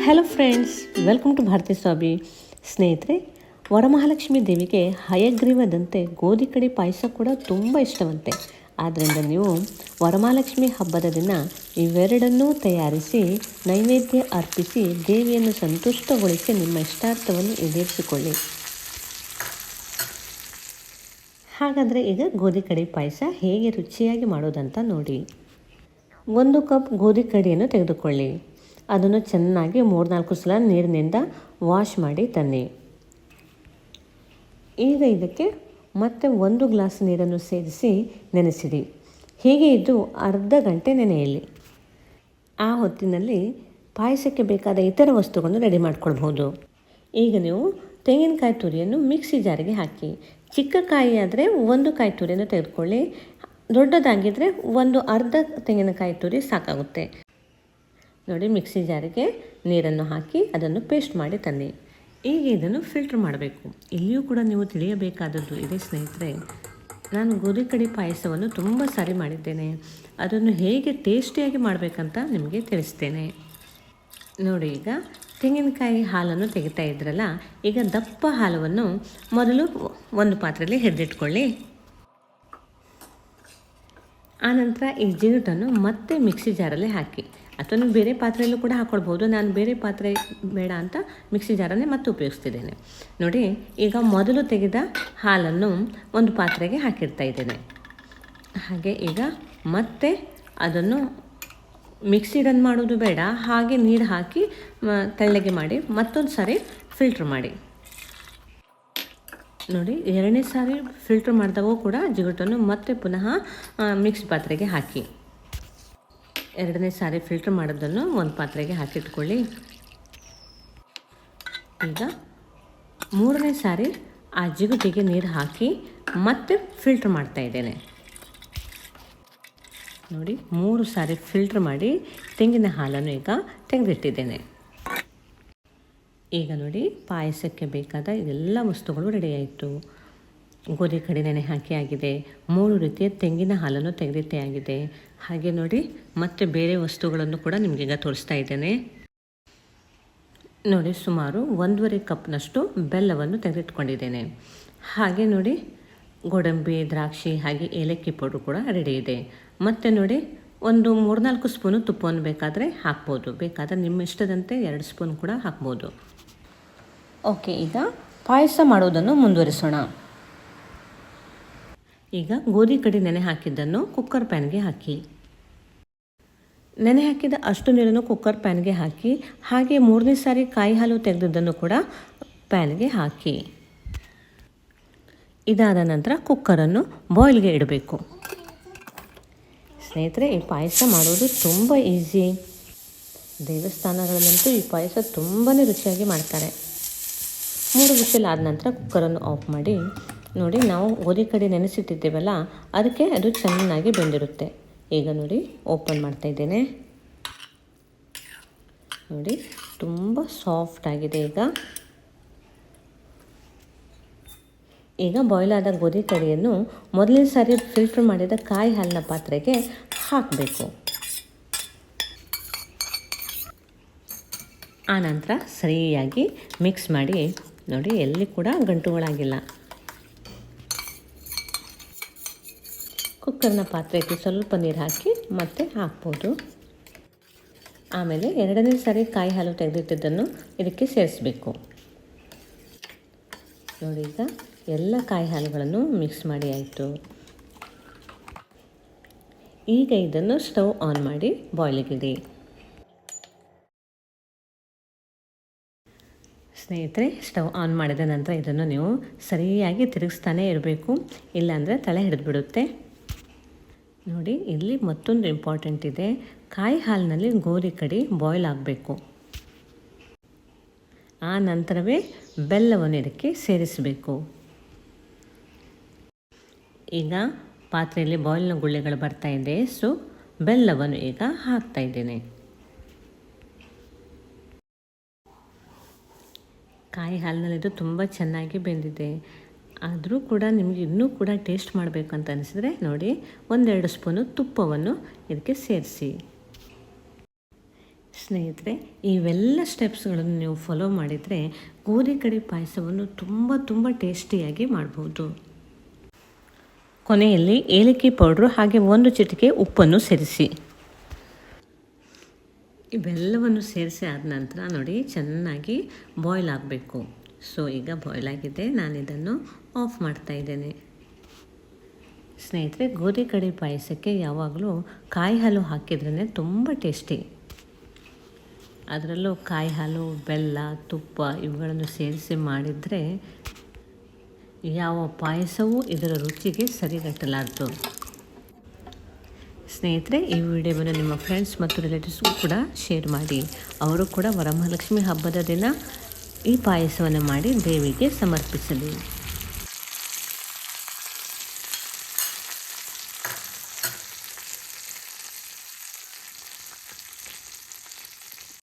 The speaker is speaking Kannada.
Hello friends welcome to Bharathi Swamy ಸ್ನೇಹಿತರೆ ವರಮಹಾಲಕ್ಷ್ಮಿ ದೇವಿಗೆ ಹಯಗ್ರೀವದಂತೆ ಗೋಧಿ ಕಡಿ ಪಾಯಸ ಕೂಡ ತುಂಬ ಇಷ್ಟವಂತೆ ಆದ್ದರಿಂದ ನೀವು ವರಮಹಾಲಕ್ಷ್ಮಿ ಹಬ್ಬದ ದಿನ ಇವೆರಡನ್ನೂ ತಯಾರಿಸಿ ನೈವೇದ್ಯ ಅರ್ಪಿಸಿ ದೇವಿಯನ್ನು ಸಂತುಷ್ಟಗೊಳಿಸಿ ನಿಮ್ಮ ಇಷ್ಟಾರ್ಥವನ್ನು ಈಡೇರಿಸಿಕೊಳ್ಳಿ ಹಾಗಾದರೆ ಈಗ ಗೋಧಿ ಕಡಿ ಪಾಯಸ ಹೇಗೆ ರುಚಿಯಾಗಿ ಮಾಡೋದಂತ ನೋಡಿ ಒಂದು ಕಪ್ ಗೋಧಿ ಕಡಿಯನ್ನು ತೆಗೆದುಕೊಳ್ಳಿ ಅದನ್ನು ಚೆನ್ನಾಗಿ ಮೂರ್ನಾಲ್ಕು ಸಲ ನೀರಿನಿಂದ ವಾಶ್ ಮಾಡಿ ತನ್ನಿ. ಈಗ ಇದಕ್ಕೆ ಮತ್ತೆ ಒಂದು ಗ್ಲಾಸ್ ನೀರನ್ನು ಸೇರಿಸಿ ನೆನೆಸಿಡಿ. ಹೀಗೆ ಇದ್ದು ಅರ್ಧ ಗಂಟೆ ನೆನೆಯಲಿ. ಆ ಹೊತ್ತಿನಲ್ಲಿ ಪಾಯಸಕ್ಕೆ ಬೇಕಾದ ಇತರ ವಸ್ತುಗಳನ್ನು ರೆಡಿ ಮಾಡ್ಕೊಳ್ಬಹುದು. ಈಗ ನೀವು ತೆಂಗಿನಕಾಯಿ ತುರಿಯನ್ನು ಮಿಕ್ಸಿ ಜಾರಿಗೆ ಹಾಕಿ. ಚಿಕ್ಕ ಕಾಯಿ ಆದರೆ ಒಂದು ಕಾಯಿ ತುರಿಯನ್ನು ತೆಗೆದುಕೊಳ್ಳಿ. ದೊಡ್ಡದಾಗಿದ್ದರೆ ಒಂದು ಅರ್ಧ ತೆಂಗಿನಕಾಯಿ ತುರಿ ಸಾಕಾಗುತ್ತೆ. ನೋಡಿ ಮಿಕ್ಸಿ ಜಾರಿಗೆ ನೀರನ್ನು ಹಾಕಿ ಅದನ್ನು ಪೇಸ್ಟ್ ಮಾಡಿ ತನ್ನಿ. ಈಗ ಇದನ್ನು ಫಿಲ್ಟ್ರ್ ಮಾಡಬೇಕು. ಇಲ್ಲಿಯೂ ಕೂಡ ನೀವು ತಿಳಿಯಬೇಕಾದದ್ದು ಇದೆ ಸ್ನೇಹಿತರೆ. ನಾನು ಗೋಧಿ ಕಡಿ ಪಾಯಸವನ್ನು ತುಂಬ ಸಾರಿ ಮಾಡಿದ್ದೇನೆ. ಅದನ್ನು ಹೇಗೆ ಟೇಸ್ಟಿಯಾಗಿ ಮಾಡಬೇಕಂತ ನಿಮಗೆ ತಿಳಿಸ್ತೇನೆ. ನೋಡಿ ಈಗ ತೆಂಗಿನಕಾಯಿ ಹಾಲನ್ನು ತೆಗಿತಾ ಇದ್ರಲ್ಲ, ಈಗ ದಪ್ಪ ಹಾಲವನ್ನು ಮೊದಲು ಒಂದು ಪಾತ್ರೆಯಲ್ಲಿ ಹಿಡಿದಿಟ್ಕೊಳ್ಳಿ. ಆನಂತರ ಈ ಜಿಗುಟನ್ನು ಮತ್ತೆ ಮಿಕ್ಸಿ ಜಾರಲ್ಲಿ ಹಾಕಿ. ಅಥವಾ ನೀವು ಬೇರೆ ಪಾತ್ರೆಯಲ್ಲೂ ಕೂಡ ಹಾಕ್ಕೊಳ್ಬೋದು ನಾನು ಬೇರೆ ಪಾತ್ರೆ ಬೇಡ ಅಂತ ಮಿಕ್ಸಿ ಜಾರನ್ನೇ ಮತ್ತೆ ಉಪಯೋಗಿಸ್ತಿದ್ದೇನೆ. ನೋಡಿ, ಈಗ ಮೊದಲು ತೆಗೆದ ಹಾಲನ್ನು ಒಂದು ಪಾತ್ರೆಗೆ ಹಾಕಿರ್ತಾ ಇದ್ದೇನೆ. ಹಾಗೆ ಈಗ ಮತ್ತೆ ಅದನ್ನು ಮಿಕ್ಸಿ ರನ್ ಮಾಡೋದು ಬೇಡ. ಹಾಗೆ ನೀರು ಹಾಕಿ ತೆಳ್ಳಗೆ ಮಾಡಿ, ಮತ್ತೊಂದು ಸಾರಿ ಫಿಲ್ಟ್ರ್ ಮಾಡಿ. ನೋಡಿ, ಎರಡನೇ ಸಾರಿ ಫಿಲ್ಟ್ರ್ ಮಾಡಿದಾಗೂ ಕೂಡ ಜಿಗುಟನ್ನು ಮತ್ತೆ ಪುನಃ ಮಿಕ್ಸ್ ಪಾತ್ರೆಗೆ ಹಾಕಿ. ಎರಡನೇ ಸಾರಿ ಫಿಲ್ಟ್ರ್ ಮಾಡೋದನ್ನು ಒಂದು ಪಾತ್ರೆಗೆ ಹಾಕಿಟ್ಕೊಳ್ಳಿ. ಈಗ ಮೂರನೇ ಸಾರಿ ಆ ಜಿಗುಟಿಗೆ ನೀರು ಹಾಕಿ ಮತ್ತೆ ಫಿಲ್ಟ್ರ್ ಮಾಡ್ತಾ ಇದ್ದೇನೆ. ನೋಡಿ, ಮೂರು ಸಾರಿ ಫಿಲ್ಟ್ರ್ ಮಾಡಿ ತೆಂಗಿನ ಹಾಲನ್ನು ಈಗ ತೆಗೆದಿಟ್ಟಿದ್ದೇನೆ. ಈಗ ನೋಡಿ, ಪಾಯಸಕ್ಕೆ ಬೇಕಾದ ಎಲ್ಲ ವಸ್ತುಗಳು ರೆಡಿಯಾಯಿತು ಗೋಧಿ ಕಡಿ ನೆನೆ ಹಾಕಿ ಆಗಿದೆ. ಮೂರು ರೀತಿಯ ತೆಂಗಿನ ಹಾಲನ್ನು ತೆಗೆದಿಟ್ಟೆ ಆಗಿದೆ. ಹಾಗೆ ನೋಡಿ, ಮತ್ತೆ ಬೇರೆ ವಸ್ತುಗಳನ್ನು ಕೂಡ ನಿಮಗೀಗ ತೋರಿಸ್ತಾ ಇದ್ದೇನೆ. ನೋಡಿ, ಸುಮಾರು ಒಂದೂವರೆ ಕಪ್ನಷ್ಟು ಬೆಲ್ಲವನ್ನು ತೆಗೆದಿಟ್ಕೊಂಡಿದ್ದೇನೆ ಹಾಗೆ ನೋಡಿ, ಗೋಡಂಬಿ, ದ್ರಾಕ್ಷಿ, ಹಾಗೆ ಏಲಕ್ಕಿ ಪೌಡ್ರು ಕೂಡ ರೆಡಿ ಇದೆ. ಮತ್ತು ನೋಡಿ, ಒಂದು ಮೂರ್ನಾಲ್ಕು ಸ್ಪೂನು ತುಪ್ಪವನ್ನು ಬೇಕಾದರೆ ಹಾಕ್ಬೋದು. ಬೇಕಾದರೆ ನಿಮ್ಮ ಇಷ್ಟದಂತೆ ಎರಡು ಸ್ಪೂನ್ ಕೂಡ ಹಾಕ್ಬೋದು. ಓಕೆ, ಈಗ ಪಾಯಸ ಮಾಡೋದನ್ನು ಮುಂದುವರಿಸೋಣ. ಈಗ ಗೋಧಿ ಕಡಿ ನೆನೆ ಹಾಕಿದ್ದನ್ನು ಕುಕ್ಕರ್ ಪ್ಯಾನ್ಗೆ ಹಾಕಿ. ನೆನೆ ಹಾಕಿದ ಅಷ್ಟು ನೀರನ್ನು ಕುಕ್ಕರ್ ಪ್ಯಾನ್ಗೆ ಹಾಕಿ, ಹಾಗೆ ಮೂರನೇ ಸಾರಿ ಕಾಯಿ ಹಾಲು ತೆಗೆದಿದ್ದನ್ನು ಕೂಡ ಪ್ಯಾನ್ಗೆ ಹಾಕಿ. ಇದಾದ ನಂತರ ಕುಕ್ಕರನ್ನು ಬಾಯ್ಲ್ಗೆ ಇಡಬೇಕು. ಸ್ನೇಹಿತರೆ, ಈ ಪಾಯಸ ಮಾಡೋದು ತುಂಬ ಈಸಿ ದೇವಸ್ಥಾನಗಳಲ್ಲಂತೂ ಈ ಪಾಯಸ ತುಂಬಾ ರುಚಿಯಾಗಿ ಮಾಡ್ತಾರೆ. ಮೂರು ವಿಷಲ್ ಆದ ನಂತರ ಕುಕ್ಕರನ್ನು ಆಫ್ ಮಾಡಿ ನೋಡಿ ನಾವು ಗೋಧಿ ಕಡೆ ನೆನೆಸಿಟ್ಟಿದ್ದೇವಲ್ಲ, ಅದಕ್ಕೆ ಅದು ಚೆನ್ನಾಗಿ ಬೆಂದಿರುತ್ತೆ. ಈಗ ನೋಡಿ, ಓಪನ್ ಮಾಡ್ತಾ ಇದ್ದೇನೆ. ನೋಡಿ, ತುಂಬ ಸಾಫ್ಟ್ ಆಗಿದೆ ಈಗ. ಈಗ ಬಾಯ್ಲ್ ಆದ ಗೋಧಿ ಕಡಿಯನ್ನು ಮೊದಲನೇ ಸಾರಿ ಫಿಲ್ಟರ್ ಮಾಡಿದ ಕಾಯಿ ಹಾಲಿನ ಪಾತ್ರೆಗೆ ಹಾಕಬೇಕು. ಆನಂತರ ಸರಿಯಾಗಿ ಮಿಕ್ಸ್ ಮಾಡಿ, ನೋಡಿ, ಎಲ್ಲಿ ಕೂಡ ಗಂಟುಗಳಾಗಿಲ್ಲ. ಕುಕ್ಕರ್ನ ಪಾತ್ರೆಗೆ ಸ್ವಲ್ಪ ನೀರು ಹಾಕಿ ಮತ್ತೆ ಹಾಕ್ಬೋದು. ಆಮೇಲೆ ಎರಡನೇ ಸಾರಿ ಕಾಯಿ ಹಾಲು ತೆಗೆದಿಟ್ಟಿದ್ದನ್ನು ಇದಕ್ಕೆ ಸೇರಿಸಬೇಕು. ನೋಡಿ ಈಗ ಎಲ್ಲ ಕಾಯಿ ಹಾಲುಗಳನ್ನು ಮಿಕ್ಸ್ ಮಾಡಿ ಆಯಿತು. ಈಗ ಇದನ್ನು ಸ್ಟವ್ ಆನ್ ಮಾಡಿ ಬಾಯ್ಲಿಗಿಡಿ ಸ್ನೇಹಿತರೆ, ಸ್ಟವ್ ಆನ್ ಮಾಡಿದ ನಂತರ ಇದನ್ನು ನೀವು ಸರಿಯಾಗಿ ತಿರುಗಿಸ್ತಾನೇ ಇರಬೇಕು. ಇಲ್ಲಾಂದರೆ ತಲೆ ಹಿಡಿದ್ಬಿಡುತ್ತೆ. ನೋಡಿ, ಇಲ್ಲಿ ಮತ್ತೊಂದು ಇಂಪಾರ್ಟೆಂಟ್ ಇದೆ. ಕಾಯಿ ಹಾಲಿನಲ್ಲಿ ಗೋರಿ ಕಡಿ ಬಾಯ್ಲ್ ಆಗಬೇಕು. ಆ ನಂತರವೇ ಬೆಲ್ಲವನ್ನು ಇದಕ್ಕೆ ಸೇರಿಸಬೇಕು. ಈಗ ಪಾತ್ರೆಯಲ್ಲಿ ಬಾಯ್ಲಿನ ಗುಳ್ಳೆಗಳು ಬರ್ತಾ ಇದೆ. ಸೊ ಬೆಲ್ಲವನ್ನು ಈಗ ಹಾಕ್ತಾ ಇದ್ದೇನೆ. ಕಾಯಿ ಹಾಲಿನಲ್ಲಿ ಇದು ತುಂಬ ಚೆನ್ನಾಗಿ ಬೆಂದಿದೆ. ಆದರೂ ಕೂಡ ನಿಮಗೆ ಇನ್ನೂ ಕೂಡ ಟೇಸ್ಟ್ ಮಾಡಬೇಕು ಅಂತ ಅನಿಸಿದರೆ ನೋಡಿ, ಒಂದೆರಡು ಸ್ಪೂನು ತುಪ್ಪವನ್ನು ಇದಕ್ಕೆ ಸೇರಿಸಿ. ಸ್ನೇಹಿತರೆ, ಇವೆಲ್ಲ ಸ್ಟೆಪ್ಸ್ಗಳನ್ನು ನೀವು ಫಾಲೋ ಮಾಡಿದರೆ ಗೋಧಿ ಕಡಿ ಪಾಯಸವನ್ನು ತುಂಬ ತುಂಬ ಟೇಸ್ಟಿಯಾಗಿ ಮಾಡ್ಬೋದು. ಕೊನೆಯಲ್ಲಿ ಏಲಕ್ಕಿ ಪೌಡ್ರು ಹಾಗೆ ಒಂದು ಚಿಟಿಕೆ ಉಪ್ಪನ್ನು ಸೇರಿಸಿ. ಇವೆಲ್ಲವನ್ನು ಸೇರಿಸಿ ಆದ ನಂತರ ನೋಡಿ, ಚೆನ್ನಾಗಿ ಬಾಯ್ಲ್ ಆಗಬೇಕು. ಸೊ, ಈಗ ಬಾಯ್ಲ್ ಆಗಿದೆ. ನಾನು ಇದನ್ನು ಆಫ್ ಮಾಡ್ತಾ ಇದ್ದೇನೆ. ಸ್ನೇಹಿತರೆ, ಗೋಧಿ ಕಡೆ ಪಾಯಸಕ್ಕೆ ಯಾವಾಗಲೂ ಕಾಯಿ ಹಾಲು ಹಾಕಿದ್ರೇ ತುಂಬ ಟೇಸ್ಟಿ. ಅದರಲ್ಲೂ ಕಾಯಿ ಹಾಲು, ಬೆಲ್ಲ, ತುಪ್ಪ ಇವುಗಳನ್ನು ಸೇರಿಸಿ ಮಾಡಿದರೆ ಯಾವ ಪಾಯಸವೂ ಇದರ ರುಚಿಗೆ ಸರಿಗಟ್ಟಲಾರದು. ಸ್ನೇಹಿತರೆ, ಈ ವಿಡಿಯೋವನ್ನು ನಿಮ್ಮ ಫ್ರೆಂಡ್ಸ್ ಮತ್ತು ರಿಲೇಟಿವ್ಸ್ಗೂ ಕೂಡ ಶೇರ್ ಮಾಡಿ. ಅವರು ಕೂಡ ವರಮಹಾಲಕ್ಷ್ಮಿ ಹಬ್ಬದ ದಿನ ಈ ಪಾಯಸವನ್ನು ಮಾಡಿ ದೇವಿಗೆ ಸಮರ್ಪಿಸಲಿ.